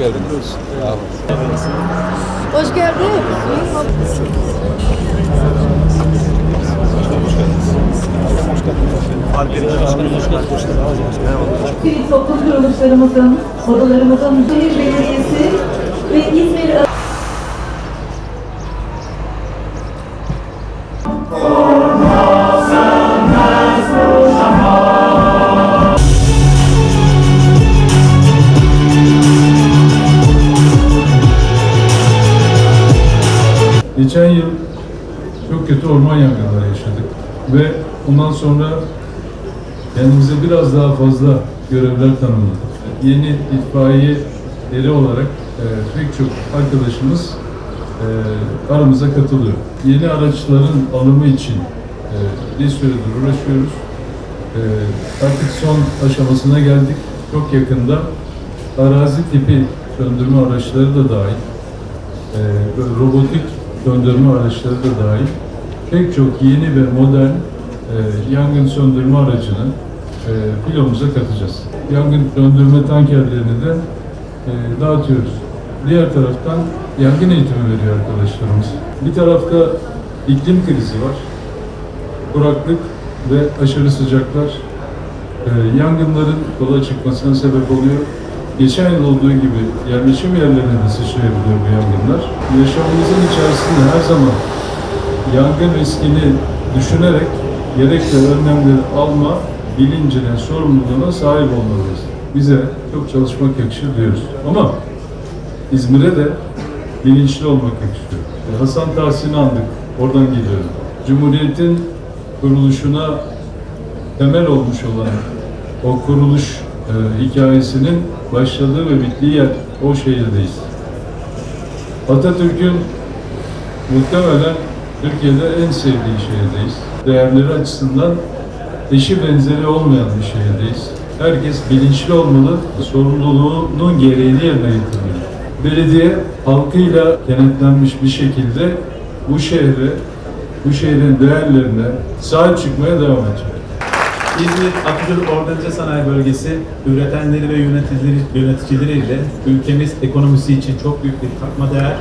geldiniz. Hoş geldin. Sivil toplum kuruluşlarımızın, odalarımızın, şehir belediyesi ve İzmir Geçen yıl çok kötü orman yangınları yaşadık ve ondan sonra kendimize biraz daha fazla görevler tanımladık. Yeni itfaiye eri olarak e, pek çok arkadaşımız e, aramıza katılıyor. Yeni araçların alımı için e, bir süredir uğraşıyoruz. E, artık son aşamasına geldik. Çok yakında arazi tipi söndürme araçları da dahil e, robotik döndürme araçları da dahil pek çok yeni ve modern e, yangın söndürme aracını e, filomuza katacağız. Yangın döndürme tankerlerini de e, dağıtıyoruz. Diğer taraftan yangın eğitimi veriyor arkadaşlarımız. Bir tarafta iklim krizi var. Kuraklık ve aşırı sıcaklar e, yangınların yola çıkmasına sebep oluyor. Geçen yıl olduğu gibi yerleşim yerlerine de sıçrayabiliyor bu yangınlar. Yaşamımızın içerisinde her zaman yangın riskini düşünerek gerekli önlemleri alma bilincine, sorumluluğuna sahip olmalıyız. Bize çok çalışmak yakışır diyoruz. Ama İzmir'e de bilinçli olmak yakışıyor. E, Hasan Tahsin'i andık. Oradan geliyorum. Cumhuriyet'in kuruluşuna temel olmuş olan o kuruluş e, hikayesinin başladığı ve bittiği yer o şehirdeyiz. Atatürk'ün muhtemelen Türkiye'de en sevdiği şehirdeyiz. Değerleri açısından eşi benzeri olmayan bir şehirdeyiz. Herkes bilinçli olmalı, sorumluluğunun gereğini yerine getirmeli. Belediye halkıyla kenetlenmiş bir şekilde bu şehre, bu şehrin değerlerine sahip çıkmaya devam edecek. İzmir Atatürk Organize Sanayi Bölgesi üretenleri ve yöneticileri, yöneticileriyle ülkemiz ekonomisi için çok büyük bir katma değer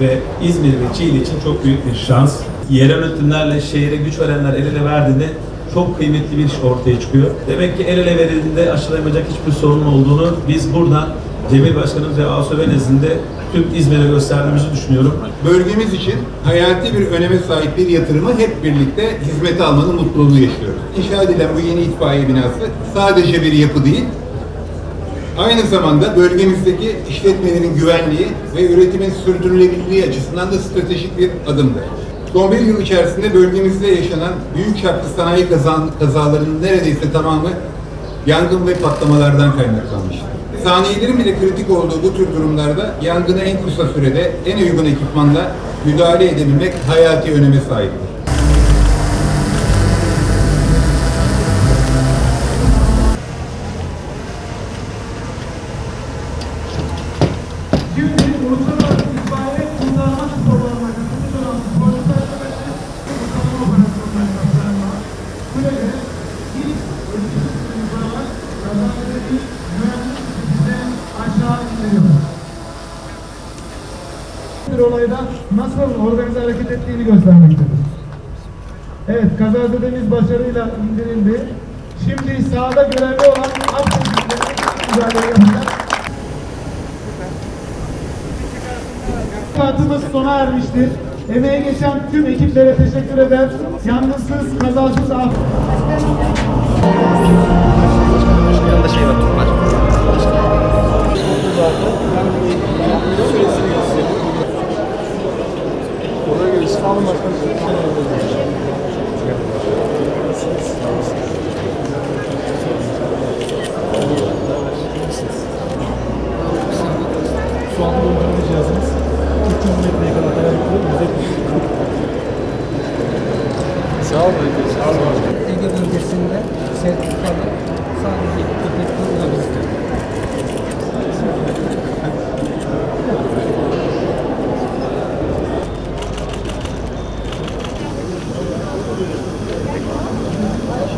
ve İzmir ve Çiğli için çok büyük bir şans. Yerel yönetimlerle şehre güç verenler el ele verdiğinde çok kıymetli bir iş ortaya çıkıyor. Demek ki el ele verildiğinde aşılayamayacak hiçbir sorun olduğunu biz buradan Cemil Başkanımız ve ASÖV nezdinde tüm İzmir'e gösterdiğimizi düşünüyorum. bölgemiz için hayati bir öneme sahip bir yatırımı hep birlikte hizmete almanın mutluluğunu yaşıyoruz. İnşa edilen bu yeni itfaiye binası sadece bir yapı değil, aynı zamanda bölgemizdeki işletmelerin güvenliği ve üretimin sürdürülebilirliği açısından da stratejik bir adımdır. Son bir yıl içerisinde bölgemizde yaşanan büyük çaplı sanayi kazan, kazalarının neredeyse tamamı yangın ve patlamalardan kaynaklanmıştır. Saniyelerin bile kritik olduğu bu tür durumlarda yangına en kısa sürede en uygun ekipmanla müdahale edebilmek hayati öneme sahiptir. İndiriyor. Bir olayda nasıl organize hareket ettiğini göstermektedir. Evet, kazazedemiz başarıyla indirildi. Şimdi sahada görevli olan alt müdahale yapacak. Saatimiz sona ermiştir. Emeğe geçen tüm ekiplere teşekkür eder. Yangınsız, kazasız af. Yanında şey var.